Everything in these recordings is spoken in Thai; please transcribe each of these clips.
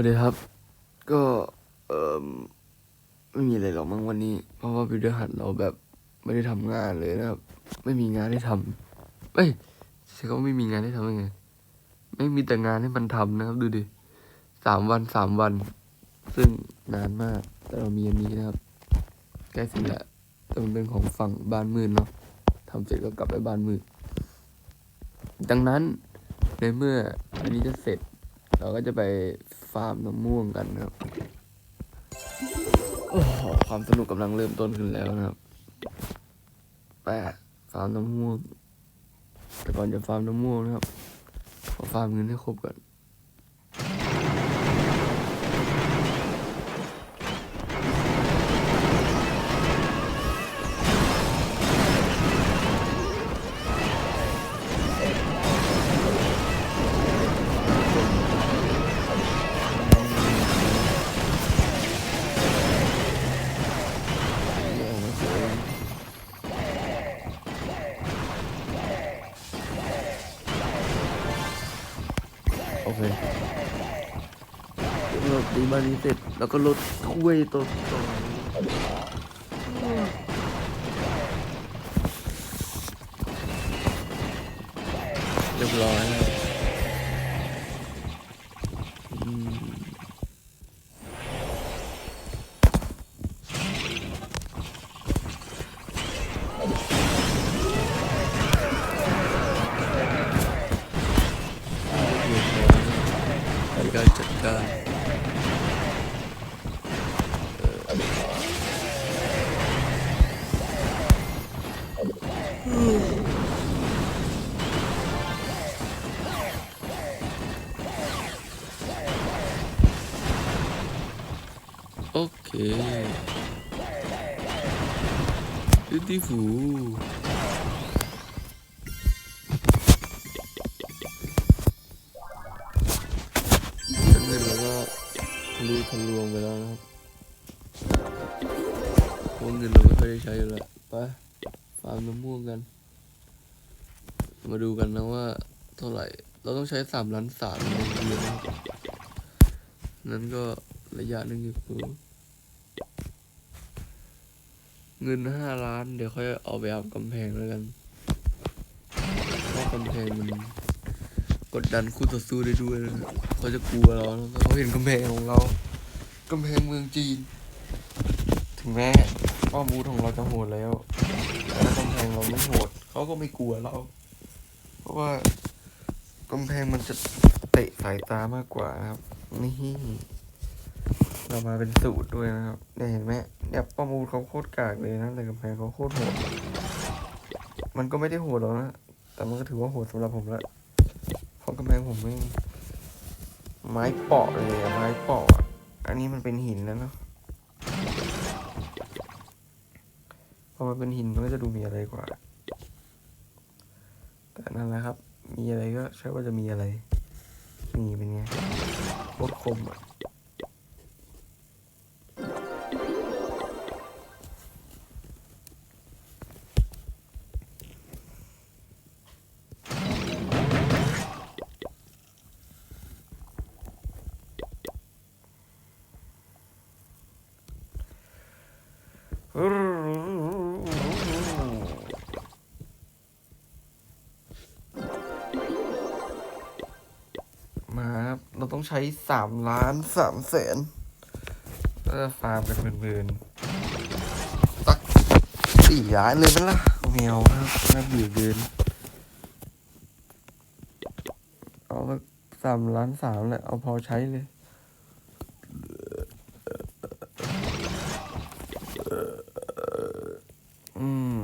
วัสดีครับ ก็เออไม่มีอะไรหรอกมั้งวันนี้ เพราะว่าพิธีหัดเราแบบไม่ได้ทำงานเลยนะครับ ไม่มีงานให้ทำเอ้ยใช่เขาไม่มีงานให้ทำยังไง ไม่มีแต่งานให้มันทำนะครับ ดูดิสามวันสามวัน ซึ่งนานมาก แต่เรามีอันนี้นะครับใกล้เสร็จแล้วแต่มันเป็นของฝั่งบ้านมืดเนาะทำเสร็จก็กลับไปบ้านมืดดังนั้นในเมื่ออันนี้จะเสร็จ เราก็จะไปาร์มน้ำม่วงกันนะครับโอ้โหความสนุกกำลังเริ่มต้นขึ้นแล้วนะครับแปฟาร์มน้ำม่วงแต่ก่อนจะฟาร์มน้ำม่วงนะครับขอฟาร์มเงินให้ครบก่อน เราตีบ้านนี้เสร็จแล้วก็ลดถ้วยตัวต่อเรียบร้อย beautiful เงินเราก็ทะลุทะลวงไปแล้วนะครับเพราะเงินเราไม่ค่อยได้ใช้อยู่แล้วไปฟาร์มน้ำม่วงกันมาดูกันนะว่าเท่าไหร่ เราต้องใช้สามล้านสามในเดือนนะครับนั้นก็ระยะหนึ่งอยู่ เงินห้าล้าน เดี๋ยวค่อยเอาไปเอากำแพงแล้วกันเพราะกำแพงมันกดดันคู่ต่อสู้ได้ด้วยนะเขาจะกลัวเราเขาเห็นกำแพงของเรากำแพงเมืองจีน ถึงแม้ป้อมอาวุธของเราจะโหดแล้วแต่ถ้ากำแพงเราไม่โหดเขาก็ไม่กลัวเรา เพราะว่ากำแพงมันจะเตะสายตามากกว่านะครับ นี่ เรามาเป็นสูตรด้วยนะครับเนี่ยเห็นไหม เนี่ยป้อมอาวุธเขาโคตรกากเลยนะแต่กำแพงเขาโคตรโหด มันก็ไม่ได้โหดหรอกนะ แต่มันก็ถือว่าโหดสำหรับผมล้วเพราะกำแพงผมไม่ไม้เปาะเลยอะไม้เปาะอันนี้มันเป็นหินแล้วเนาะพอมันเป็นหินมันก็จะดูมีอะไรกว่า แต่นั่นแหละครับ มีอะไรก็ใช่ว่าจะมีอะไร นี่เป็นไงโคตรคมอะ มาครับเราต้องใช้สามล้านสามแสนก็จะฟาร์มกันเพลินๆสักสี่ล้านเลยมั้ยล่ะแมวครับน่าเบื่อเกินเอาสามล้านสามแหละเอาพอใช้เลย อืม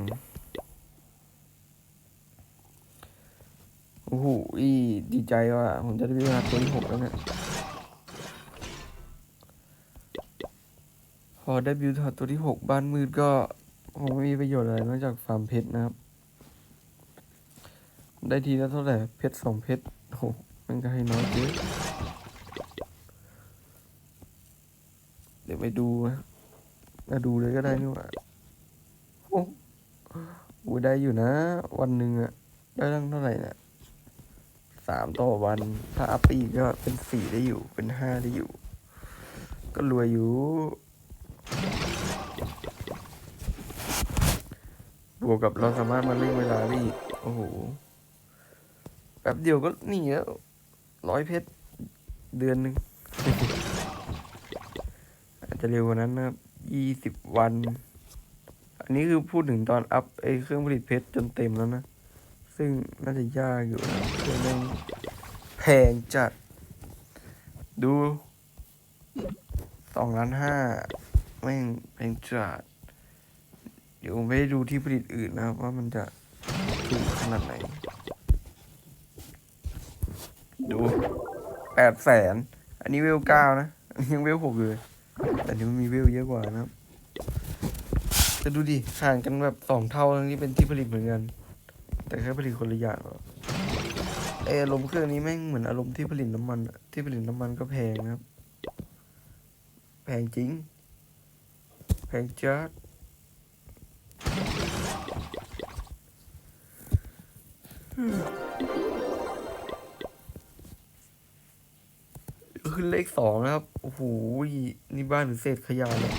โอ้โหอีดี ใจว่ะผมจะได้วิวาตัวที่หกแล้วเนี่ยพอได้บิวทอตัวที่หกบ้านมืดก็คงไม่มีประโยชน์อะไรนอกจากฟาร์มเพชรนะครับ ได้ทีละเท่าไหร่เพชรสองเพชรโอ้โหมันก็ให้น้อยเยอะเดี๋ยวไปดูนะมาดูเลยก็ได้นี่หว่าโอ้โหได้อยู่นะ วันหนึ่งอะได้ตั้งเท่าไหร่เนี่ย สามต่อวัน ถ้าอัพไปอีกก็เป็นสี่ได้อยู่ เป็นห้าได้อยู่ ก็รวยอยู่ บวกกับเราสามารถมาเล่นเวลาได้อีก โอ้โห แป๊บเดียวก็นี่แล้วร้อยเพชรเดือนหนึ่งอาจจะเร็วกว่านั้นนะครับยี่สิบวัน อันนี้คือพูดถึงตอนอัพไอเครื่องผลิตเพชรจนเต็มแล้วนะ ซึ่งน่าจะยากอยู่นะเครื่องแม่งแพงจัด ดูสองล้านห้าแม่งแพงจัด เดี๋ยวผมไปดูที่ผลิตอื่นนะครับว่ามันจะถูกขนาดไหน ดูแปดแสนอันนี้เวลเก้านะ อันนี้ยังเวลหกอยู่เลยแต่นี้มันมีเวลเยอะกว่านะครับแต่ดูดิห่างกันแบบสองเท่าทั้งที่เป็นที่ผลิตเหมือนกัน แต่แค่ผลิตคนละอย่างหรอออารมณ์เครื่องนี้แม่งเหมือนอารมณ์ที่ผลิตน้ำมันอะที่ผลิตน้ำมันก็แพงนะครับ แพงจริง แพงจัดขึ้นเลขสองนะครับ โอ้โห นี่บ้านหรือเศษขยะเลย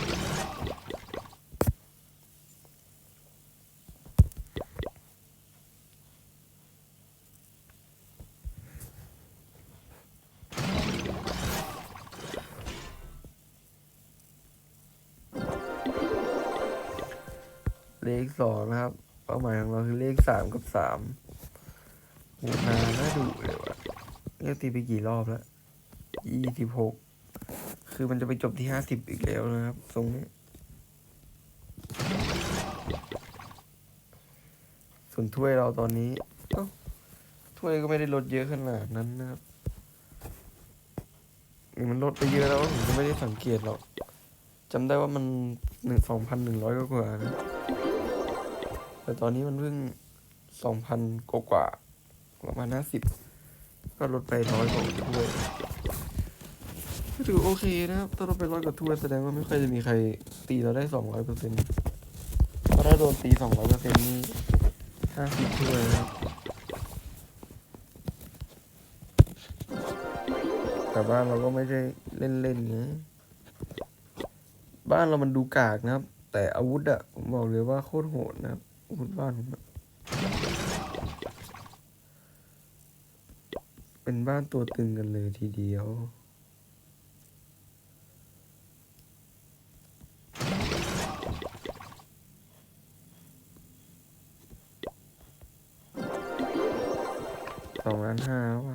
สามกับสามโหนานน่าดูเลยว่ะเรียกตีไปกี่รอบแล้วยี่สิบหกคือมันจะไปจบที่ห้าสิบอีกแล้วนะครับทรงนี้ส่วนถ้วยเราตอนนี้ถ้วยก็ไม่ได้ลดเยอะขนาดนั้นนะครับหรือมันลดไปเยอะแล้วผมก็ไม่ได้สังเกตหรอกจำได้ว่ามันหนึ่งสองพันหนึ่งร้อยกว่านะแต่ตอนนี้มันเพิ่ง สองพันกว่า ประมาณห้าสิบก็ลดไปร้อยกว่าถ้วยก็ถือโอเคนะครับถ้าลดไปร้อยกว่าถ้วยแสดงว่าไม่ค่อยจะมีใครตีเราได้สองร้อยเปอร์เซ็นต์เราะถ้าโดนตีสองร้อยเปอร์เซ็นต์นี่ห้าสิบถ้วยนะครับแต่บ้านเราก็ไม่ได้เล่นๆไงบ้านเรามันดูกากนะครับ แต่อาวุธอะผมบอกเลยว่าโคตรโหดนะครับอาวุธบ้านผมอะเป็น บ้านตัวตึงกันเลยทีเดียว สองล้านห้าว่ะ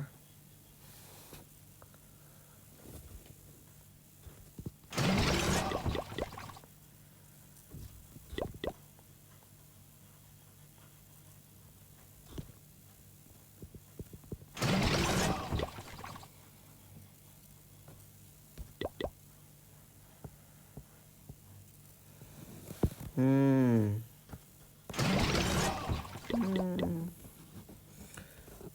อืม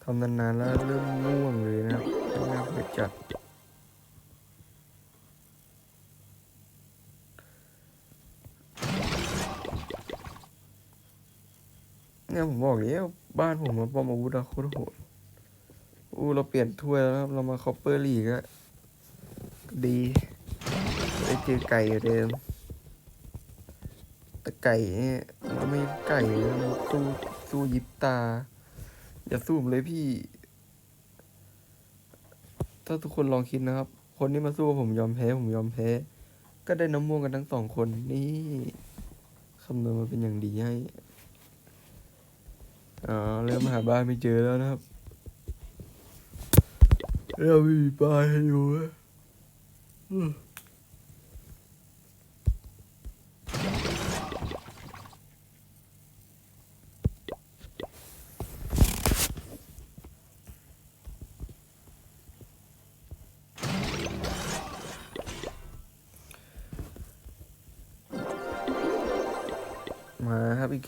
ทำนานๆแล้วเริ่มง่วงเลยนะครับไม่น่าไปจัดเนี่ยผมบอกแล้วบ้านผมมาป้อมอาวุธอะโคตรโหดอู้เราเปลี่ยนถ้วยแล้วครับ เรามาคอปเปอร์ลีกอะดี ได้เจอไก่อยู่เดิม แต่ไก่เนี่ยมันก็ไม่ไก่นะมันสู้สู้ยิบตา อย่าสู้ผมเลยพี่ ถ้าทุกคนลองคิดนะครับ คนที่มาสู้ผมยอมแพ้ผมยอมแพ้ ก็ได้น้ำม่วงกันทั้งสองคนนี่คำนวณมาเป็นอย่างดีให้อ๋อเริ่มหาบ้านไม่เจอแล้วนะครับเราไม่มีบ้านให้อยู่ะ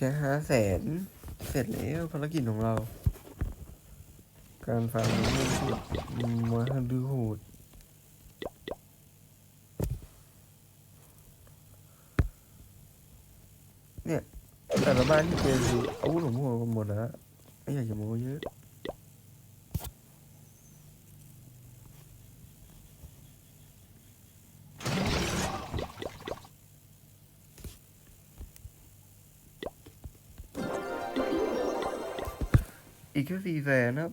แค่ห้าแสนเสร็จแล้วภารกิจของเรา การฟังมาดูโหดเนี่ย แต่ละบ้านที่เจอคืออาวุธผมโหดกันหมดแล้วไม่อยากจะโม้เยอะ อีกแค่สี่แสนครับ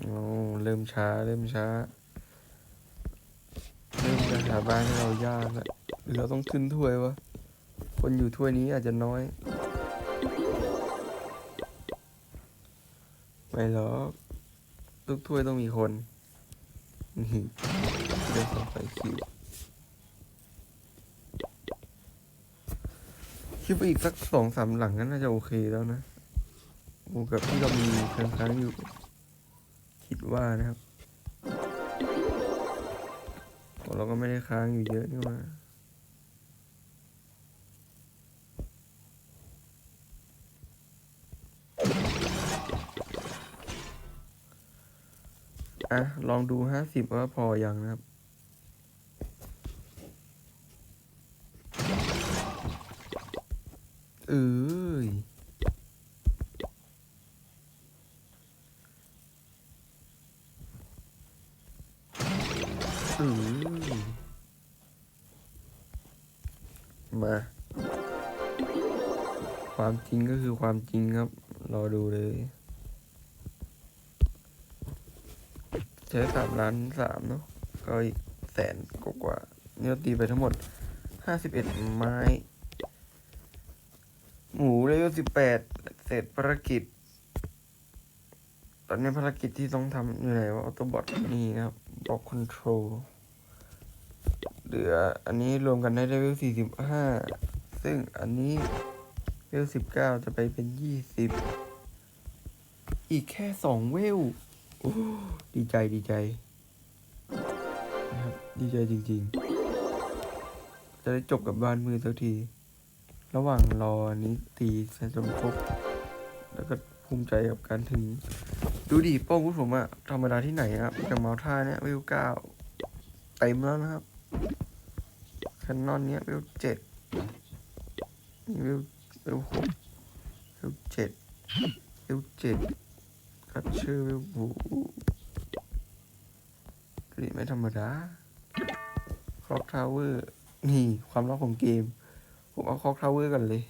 โอ้เริ่มช้า เริ่มช้า เริ่มจะหาบ้านให้เรายากแล้วหรือเราต้องขึ้นถ้วยวะ คนอยู่ถ้วยนี้อาจจะน้อย ไม่หรอก ทุกถ้วยต้องมีคน นี่เรื่องของไฟคิวคิดว่าอีกสักสองสามหลังก็น่าจะโอเคแล้วนะโอ้กับที่เรามีค้างๆอยู่ คิดว่านะครับเราก็ไม่ได้ค้างอยู่เยอะนี่หว่า อะ ลองดูห้าสิบว่าพอยังนะครับ เอ้ยอืมมา ความจริงก็คือความจริงครับ รอดูเลย ใช้สามล้านสามเนาะก็อีกแสนกว่าเนี่ยตีไปทั้งหมดห้าสิบเอ็ดไม้ หมูเลเวลสิบแปดเสร็จภารกิจ ตอนนี้ภารกิจที่ต้องทำอยู่ไหนวะออโตบอทนี่นะครับบอกคอนโทรลเหลืออันนี้รวมกันได้เลเวลสี่สิบห้าซึ่งอันนี้เลเวลสิบเก้าจะไปเป็นยี่สิบอีกแค่สองเวล ดีใจดีใจนะครับดีใจจริง ๆ จะได้จบกับบ้านมือสักที ระหว่างรอนี้ตีเสร็จจนครบแล้วก็ภูมิใจกับการถึง ดูดิโป้งพูดผมอะธรรมดาที่ไหนอะกับเมาท่าเนี่ยวิวเก้าเต็มแล้วนะครับแคนนอนเนี้ยวิวเจ็ดวิววิวหกวิวเจ็ดวิวเจ็ด คัดชื่อวิวบูนี่ไม่ธรรมดาคล็อกทาวเวอร์ นี่ความลับของเกม ผมเอาคล็อกทาวเวอร์กันเลย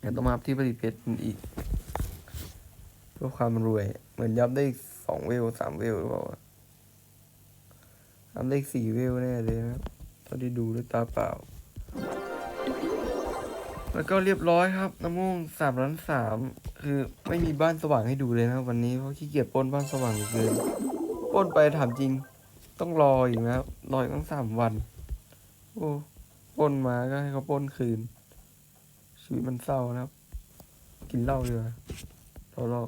เดี๋ยวต้องมาพที่ผลิตเพชรอีกเพื่อความรวย เหมือนยับได้อีกสองเวลสามเวลหรือเปล่าวะยับได้สี่เวลแน่เลยนะครับเท่าที่ดูด้วยตาเปล่า แล้วก็เรียบร้อยครับน้ำม่วงสามล้านสามคือไม่มีบ้านสว่างให้ดูเลยนะวันนี้เพราะขี้เกียจปล้นบ้านสว่างเหลือเกินปล้นไปถามจริง ต้องรออีกนะครับรออีกตั้งสามวัน โอ้ปล้นมาก็ให้เขาปล้นคืน ชีวิตมันเศร้านะครับ กินเหล้าดีกว่าเราเรา